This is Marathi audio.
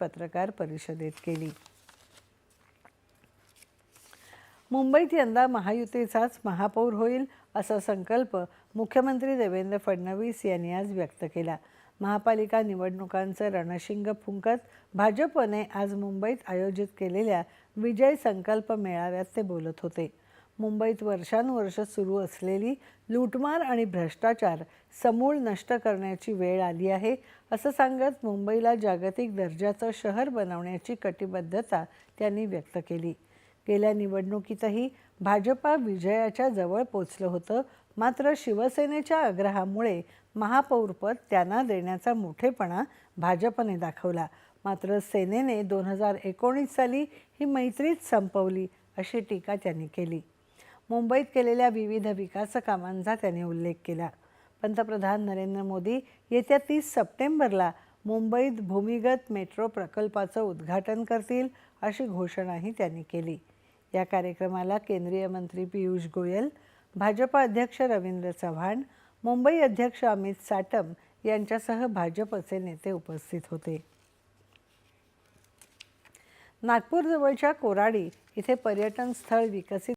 पत्रकार परिषदेत केली. मुंबईत यंदा महायुतीचाच महापौर होईल असा संकल्प मुख्यमंत्री देवेंद्र फडणवीस यांनी आज व्यक्त केला. महापालिका निवडणुकांचं रणशिंग फुंकत भाजपने आज मुंबईत आयोजित केलेल्या विजय संकल्प मेळाव्यात ते बोलत होते. मुंबईत वर्षानुवर्ष सुरू असलेली लूटमार आणि भ्रष्टाचार समूळ नष्ट करण्याची वेळ आली आहे असं सांगत मुंबईला जागतिक दर्जाचं शहर बनवण्याची कटिबद्धता त्यांनी व्यक्त केली. गेल्या निवडणुकीतही भाजपा विजयाच्या जवळ पोचलं होतं मात्र शिवसेनेच्या आग्रहामुळे महापौरपद त्यांना देण्याचा मोठेपणा भाजपने दाखवला. मात्र सेनेने दोन हजार एकोणीस साली ही मैत्रीच संपवली अशी टीका त्यांनी केली. मुंबईत केलेल्या विविध विकास कामांचा त्यांनी उल्लेख केला. पंतप्रधान नरेंद्र मोदी येत्या तीस सप्टेंबरला मुंबईत भूमिगत मेट्रो प्रकल्पाचं उद्घाटन करतील अशी घोषणाही त्यांनी केली. या कार्यक्रमाला केंद्रीय मंत्री पियुष गोयल भाजपा अध्यक्ष रवींद्र चव्हाण मुंबई अध्यक्ष अमित साटम यांच्यासह भाजपचे नेते उपस्थित होते. नागपूरजवळच्या कोराडी इथे पर्यटन स्थळ विकसित